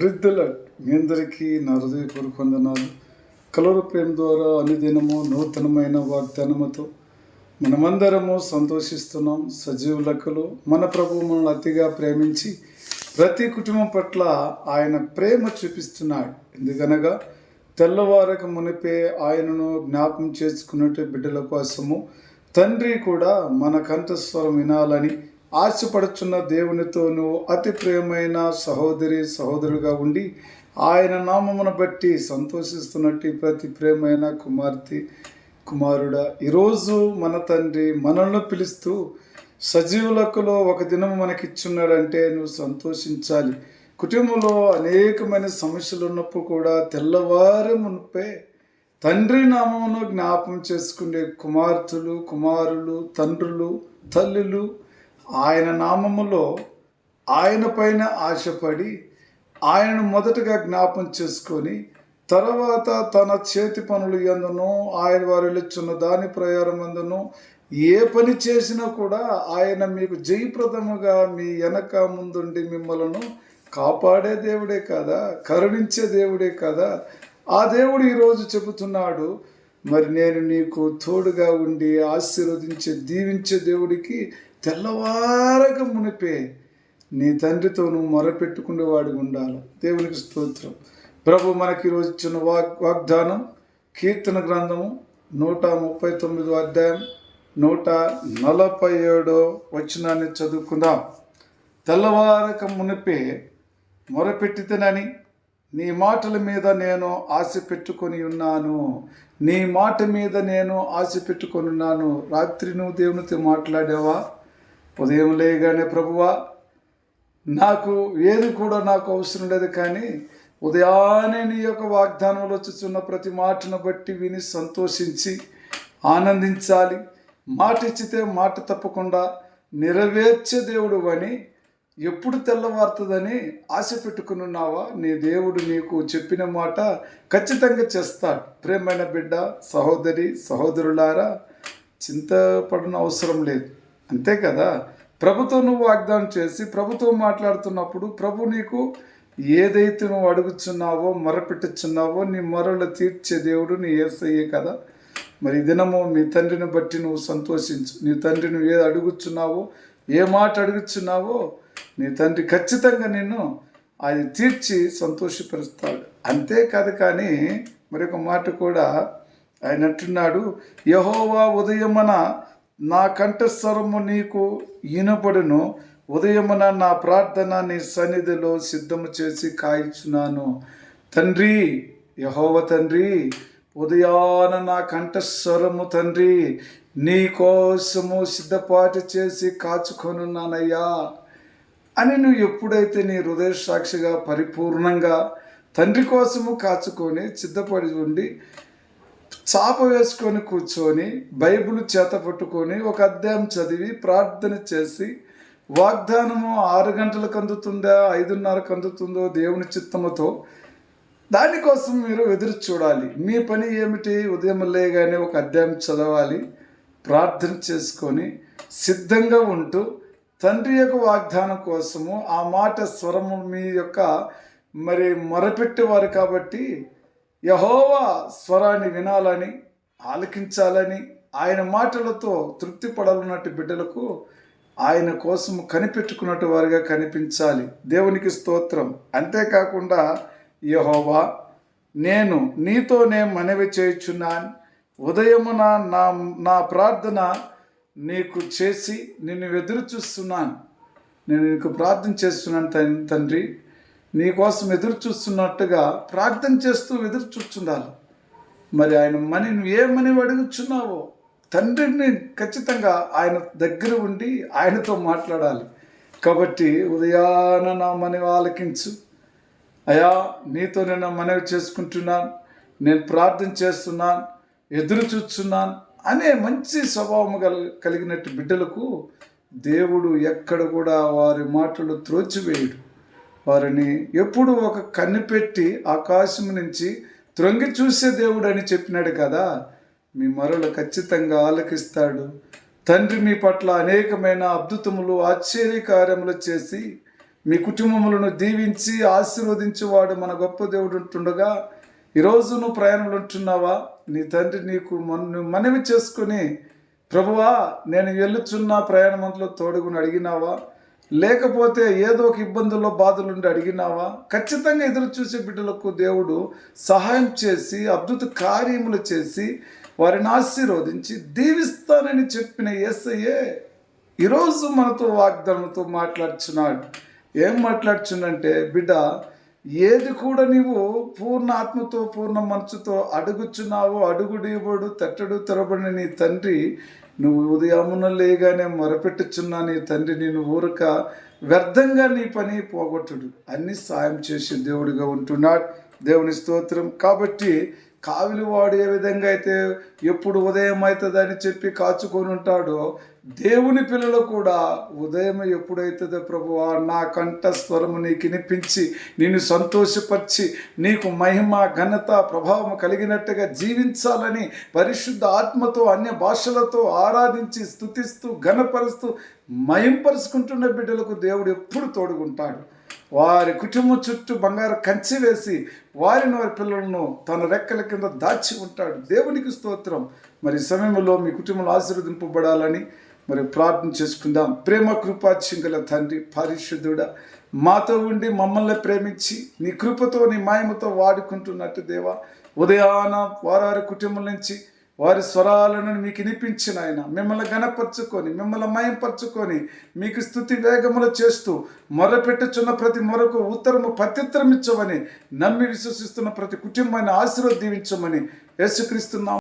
వృద్ధుల మీ అందరికీ నా హృదయపూర్వక వందనాలు. కలవర ప్రేమ ద్వారా అనుదినము నూతనమైన వాగ్దానముతో మనమందరము సంతోషిస్తున్నాం. సజీవులకులు మన ప్రభు మనల్ని అతిగా ప్రేమించి ప్రతి కుటుంబం పట్ల ఆయన ప్రేమ చూపిస్తున్నాడు. ఎందుకనగా తెల్లవారక మునిపే ఆయనను జ్ఞాపం చేసుకున్నట్టు బిడ్డల కోసము తండ్రి కూడా మన కంఠస్వరం వినాలని ఆశపడుచున్న దేవునితోనూ అతి ప్రియమైన సహోదరి సహోదరుగా ఉండి ఆయన నామమును బట్టి సంతోషిస్తున్నట్టు ప్రతి ప్రేమైన కుమార్తె కుమారుడా ఈరోజు మన తండ్రి మనల్ని పిలుస్తూ సజీవులకులో ఒక దినం మనకిచ్చున్నాడంటే నువ్వు సంతోషించాలి. కుటుంబంలో అనేకమైన సమస్యలు ఉన్నప్పుడు కూడా తెల్లవారి మునిపే తండ్రి నామమును జ్ఞాపం చేసుకునే కుమార్తెలు కుమారులు తండ్రులు తల్లులు ఆయన నామములో ఆయన పైన ఆశపడి ఆయనను మొదటగా జ్ఞాపం చేసుకొని తర్వాత తన చేతి పనులు ఎందును ఆయన వారు వెళ్ళుచున్న దాని ప్రయారం ఎందును ఏ పని చేసినా కూడా ఆయన మీకు జయప్రదముగా మీ వెనక ముందుండి మిమ్మలను కాపాడే దేవుడే కదా కరుణించే దేవుడే కదా? ఆ దేవుడు ఈరోజు చెబుతున్నాడు మరి నేను నీకు తోడుగా ఉండి ఆశీర్వదించే దీవించే దేవుడికి తెల్లవారక మునిపే నీ తండ్రితో నువ్వు మొరపెట్టుకునేవాడు ఉండాలి. దేవునికి స్తోత్రం. ప్రభు మనకి ఈరోజు ఇచ్చిన వాగ్ వాగ్దానం కీర్తన గ్రంథము నూట ముప్పై తొమ్మిదో అధ్యాయం నూట నలభై ఏడో వచనాన్ని చదువుకుందాం. తెల్లవారక మునిపే మొరపెట్టితేనని నీ మాటల మీద నేను ఆశ పెట్టుకొని ఉన్నాను. నీ మాట మీద నేను ఆశ పెట్టుకొని ఉన్నాను. రాత్రి నువ్వు దేవునితో మాట్లాడావా? ఉదయం లేగానే ప్రభువా నాకు ఏది కూడా నాకు అవసరం లేదు కానీ ఉదయాన్నే నీ యొక్క వాగ్దానంలో వచ్చుచున్న ప్రతి మాటను బట్టి విని సంతోషించి ఆనందించాలి. మాట ఇచ్చితే మాట తప్పకుండా నెరవేర్చే దేవుడు అని ఎప్పుడు తెల్లవారుతుందని ఆశ పెట్టుకునున్నావా? నీ దేవుడు నీకు చెప్పిన మాట ఖచ్చితంగా చేస్తాడు. ప్రేమైన బిడ్డ సహోదరి సహోదరులారా చింతపడిన అవసరం లేదు. అంతే కదా? ప్రభుత్వం నువ్వు వాగ్దానం చేసి ప్రభుత్వం మాట్లాడుతున్నప్పుడు ప్రభు నీకు ఏదైతే నువ్వు అడుగుచున్నావో మొరపెట్టుచున్నావో నీ మొరలు తీర్చే దేవుడు నీ ఏసయ్యే కదా? మరి దినము మీ తండ్రిని బట్టి నువ్వు సంతోషించు. నీ తండ్రి నువ్వు ఏది అడుగుచున్నావో ఏ మాట అడుగుచున్నావో నీ తండ్రి ఖచ్చితంగా నిన్ను అది తీర్చి సంతోషపరుస్తాడు. అంతేకాదు కానీ మరొక మాట కూడా ఆయన అంటున్నాడు యహోవా ఉదయమన నా కంఠస్వరము నీకు ఈనపడును ఉదయమున నా ప్రార్థన నీ సన్నిధిలో సిద్ధము చేసి కాయిచున్నాను. తండ్రి యహోవ తండ్రి ఉదయాన నా కంఠస్వరము తండ్రి నీ కోసము సిద్ధపాటు చేసి కాచుకొనున్నానయ్యా. అని నువ్వు ఎప్పుడైతే నీ హృదయ సాక్షిగా పరిపూర్ణంగా తండ్రి కోసము కాచుకొని సిద్ధపడి ఉండి చాప వేసుకొని కూర్చొని బైబిల్ చేత పట్టుకొని ఒక అధ్యాయం చదివి ప్రార్థన చేసి వాగ్దానము ఆరు గంటలకు అందుతుందా ఐదున్నరకు అందుతుందో దేవుని చిత్తముతో దానికోసం మీరు ఎదురు చూడాలి. మీ పని ఏమిటి? ఉదయం లేగానే ఒక అధ్యాయం చదవాలి. ప్రార్థన చేసుకొని సిద్ధంగా ఉంటూ తండ్రి యొక్క వాగ్దానం కోసము ఆ మాట స్వరము మీ యొక్క మరి మొరపెట్టేవారు కాబట్టి యహోవా స్వరాన్ని వినాలని ఆలకించాలని ఆయన మాటలతో తృప్తి పడాలన్నట్టు బిడ్డలకు ఆయన కోసం కనిపెట్టుకున్నట్టు వారిగా కనిపించాలి. దేవునికి స్తోత్రం. అంతేకాకుండా యహోవా నేను నీతోనే మనవి చేయుచున్నాను. ఉదయమున నా నా ప్రార్థన నీకు చేసి నిన్ను ఎదురు చూస్తున్నాను. నేను నీకు ప్రార్థన చేస్తున్నాను తండ్రి. నీకోసం ఎదురు చూస్తున్నట్టుగా ప్రార్థన చేస్తూ ఎదురు చూస్తుండాలి. మరి ఆయన మని నువ్వు ఏమని అడుగుచున్నావో తండ్రిని ఖచ్చితంగా ఆయన దగ్గర ఉండి ఆయనతో మాట్లాడాలి. కాబట్టి ఉదయాన నా మనవి ఆలకించు. అయా నీతో నేను మనవి చేసుకుంటున్నాను. నేను ప్రార్థన చేస్తున్నాను ఎదురు చూస్తున్నాను అనే మంచి స్వభావం కల కలిగినట్టు బిడ్డలకు దేవుడు ఎక్కడ కూడా వారి మాటలు త్రోచివేయడు. వారిని ఎప్పుడు ఒక కన్ను పెట్టి ఆకాశం నుంచి త్రొంగి చూసే దేవుడు అని చెప్పినాడు కదా. మీ మరలు ఖచ్చితంగా ఆలకిస్తాడు. తండ్రి మీ పట్ల అనేకమైన అద్భుతములు ఆశ్చర్య కార్యములు చేసి మీ కుటుంబములను దీవించి ఆశీర్వదించేవాడు మన గొప్ప దేవుడు ఉంటుండగా ఈరోజు నువ్వు ప్రయాణంలో ఉంటున్నావా? నీ తండ్రి నీకు మనవి చేసుకుని ప్రభువా నేను వెళ్ళుచున్న ప్రయాణమంతలో తోడుగుని అడిగినావా? లేకపోతే ఏదో ఒక ఇబ్బందుల్లో బాధలుండి అడిగినావా? ఖచ్చితంగా ఎదురు చూసే బిడ్డలకు దేవుడు సహాయం చేసి అద్భుత కార్యములు చేసి వారిని ఆశీర్వదించి దీవిస్తానని చెప్పిన యేసయ్యే ఈరోజు మనతో వాగ్దానంతో మాట్లాడుచున్నాడు. ఏం మాట్లాడుచున్నంటే బిడ్డ ఏది కూడా నీవు పూర్ణ ఆత్మతో పూర్ణ మనసుతో అడుగుచున్నావో అడుగుడిబడు తట్టడు తెరబడిన నీ తండ్రి నువ్వు ఉదయమున లేగానే మొరపెట్టుచున్నా నీ తండ్రి నేను ఊరక వ్యర్థంగా నీ పని పోగొట్టుడు. అన్ని సాయం చేసే దేవుడిగా ఉంటున్నాడు. దేవుని స్తోత్రం. కాబట్టి కావిలి వాడు ఏ విధంగా అయితే ఎప్పుడు ఉదయం అవుతుందని చెప్పి కాచుకొని ఉంటాడో దేవుని పిల్లలు కూడా ఉదయం ఎప్పుడైతుందో ప్రభువా నా కంఠ స్వరము నీకు వినిపించి నిన్ను సంతోషపరిచి నీకు మహిమ ఘనత ప్రభావం కలిగినట్టుగా జీవించాలని పరిశుద్ధ ఆత్మతో అన్య భాషలతో ఆరాధించి స్థుతిస్తూ ఘనపరుస్తూ మయంపరుచుకుంటున్న బిడ్డలకు దేవుడు ఎప్పుడు తోడుకుంటాడు వారి కుటుంబం చుట్టూ బంగారు కంచె వేసి వారిని వారి పిల్లలను తన రెక్కల కింద దాచి ఉంటాడు. దేవునికి స్తోత్రం. మరి సమయంలో మీ కుటుంబంలో ఆశీర్వదింపబడాలని మరి ప్రార్థన చేసుకుందాం. ప్రేమ కృపాచ్యం తండ్రి పరిశుద్ధుడ మాతో ఉండి మమ్మల్ని ప్రేమించి నీ కృపతో నీ మాయమతో వాడుకుంటున్నట్టు దేవా ఉదయాన వారారి కుటుంబం నుంచి వారి స్వరాలను మీకు వినిపించిన ఆయన. మిమ్మల్ని గణపరుచుకొని మిమ్మల్ని మయంపరుచుకొని మీకు స్థుతి వేగములు చేస్తూ మొరపెట్టుచున్న ప్రతి మొరకు ఉత్తరము ప్రత్యుత్తరం ఇచ్చమని నమ్మి విశ్వసిస్తున్న ప్రతి కుటుంబాన్ని ఆశీర్వదీవించమని యేసుక్రీస్తున్నాం